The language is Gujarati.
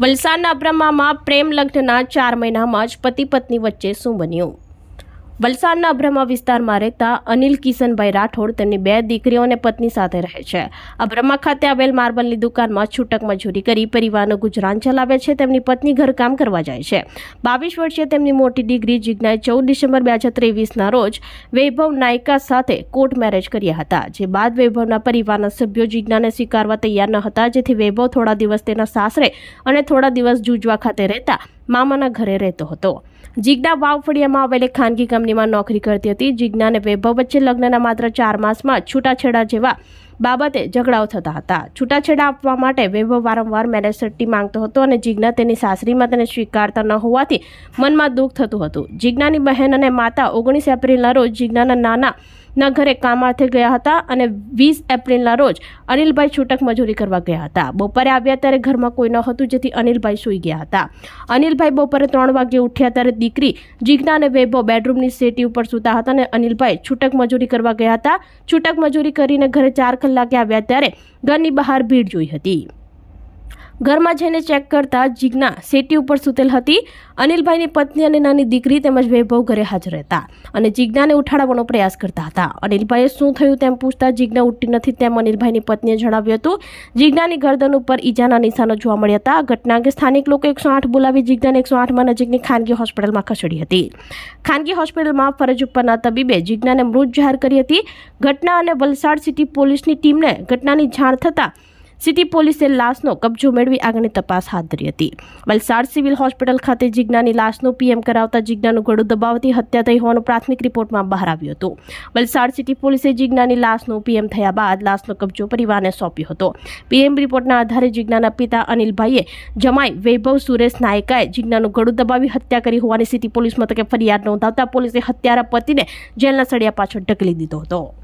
વલસાડના બ્રહ્મામાં પ્રેમ લગ્નના ચાર મહિનામાં જ પતિ પત્ની વચ્ચે શું બન્યું. વલસાડના બ્રહ્મા વિસ્તારમાં રહેતા અનિલ કિશનભાઈ રાઠોડ તેમની બે દીકરીઓ અને પત્ની સાથે રહે છે. આ બ્રહ્મા ખાતે આવેલ માર્બલની દુકાનમાં છૂટક મજૂરી કરી પરિવારનું ગુજરાન ચલાવે છે. તેમની પત્ની ઘરકામ કરવા જાય છે. બાવીસ વર્ષીય તેમની મોટી દીકરી જિજ્ઞાએ ચૌદ ડિસેમ્બર બે હજાર ત્રેવીસના રોજ વૈભવ નાયકા સાથે કોર્ટ મેરેજ કર્યા હતા. જે બાદ વૈભવના પરિવારના સભ્યો જિજ્ઞાને સ્વીકારવા તૈયાર ન હતા. જેથી વૈભવ થોડા દિવસ તેના સાસરે અને થોડા દિવસ જુજવા ખાતે રહેતા મામાના ઘરે રહેતો હતો. જિજ્ઞા વાવફળિયામાં આવેલી ખાનગી કંપનીમાં નોકરી કરતી હતી. જિજ્ઞા અને વૈભવ વચ્ચે લગ્નના માત્ર ચાર માસમાં છૂટાછેડા જેવા બાબતે ઝઘડાઓ થતા હતા. છૂટાછેડા આપવા માટે વૈભવ વારંવાર મેરેજ સર્ટી માંગતો હતો અને જિજ્ઞા તેની સાસરીમાં તેને સ્વીકારતા ન હોવાથી મનમાં દુઃખ થતું હતું. જિજ્ઞાની બહેન અને માતા ઓગણીસ એપ્રિલના રોજ જિજ્ઞાના નાના ના ઘરે કામાર્થે ગયા હતા અને વીસ એપ્રિલના રોજ અનિલભાઈ છૂટક મજૂરી કરવા ગયા હતા. બપોરે આવ્યા ત્યારે ઘરમાં કોઈ ન હતું જેથી અનિલભાઈ સૂઈ ગયા હતા. અનિલભાઈ બપોરે ત્રણ વાગે ઉઠ્યા ત્યારે દીકરી જીજ્ઞા અને વૈભવ બેડરૂમની સેટી ઉપર સૂતા હતા અને અનિલભાઈ છૂટક મજૂરી કરવા ગયા હતા. છૂટક મજૂરી કરીને ઘરે ચાર કલાકે આવ્યા ત્યારે ઘરની બહાર ભીડ જોઈ હતી. ઘરમાં જઈને ચેક કરતા જિજ્ઞા સેટી ઉપર સૂતેલ હતી. અનિલભાઈની પત્ની અને નાની દીકરી તેમજ વૈભવ ઘરે હાજર હતા અને જિજ્ઞાને ઉઠાડવાનો પ્રયાસ કરતા હતા. અનિલભાઈએ શું થયું તેમ પૂછતા જિજ્ઞા ઉઠતી નથી તેમ અનિલભાઈની પત્નીએ જણાવ્યું હતું. જિજ્ઞાની ગરદન ઉપર ઈજાના નિશાનો જોવા મળ્યા હતા. ઘટના અંગે સ્થાનિક લોકો એકસો આઠ બોલાવી જિજ્ઞાને એકસો આઠમાં નજીકની ખાનગી હોસ્પિટલમાં ખસેડી હતી. ખાનગી હોસ્પિટલમાં ફરજ ઉપરના તબીબે જિજ્ઞાને મૃત જાહેર કરી હતી. ઘટના અને વલસાડ સિટી પોલીસની ટીમને ઘટનાની જાણ થતાં સિટી પોલીસે લાશનો કબજો મેળવી આગળની તપાસ હાથ ધરી હતી. વલસાડ સિવિલ હોસ્પિટલ ખાતે જિજ્ઞાની લાશનું પીએમ કરાવતા જિજ્ઞાનું ગળું દબાવતી હત્યા થઈ હોવાનું પ્રાથમિક રિપોર્ટમાં બહાર આવ્યું હતું. વલસાડ સિટી પોલીસે જિજ્ઞાની લાશનું પીએમ થયા બાદ લાશનો કબજો પરિવારને સોંપ્યો હતો. પીએમ રિપોર્ટના આધારે જિજ્ઞાના પિતા અનિલભાઈએ જમાઈ વૈભવ સુરેશ નાયકાએ જિજ્ઞાનું ગળું દબાવી હત્યા કરી હોવાની સિટી પોલીસ મથકે ફરિયાદ નોંધાવતા પોલીસે હત્યારા પતિને જેલના સળિયા પાછળ ઢકલી દીધો હતો.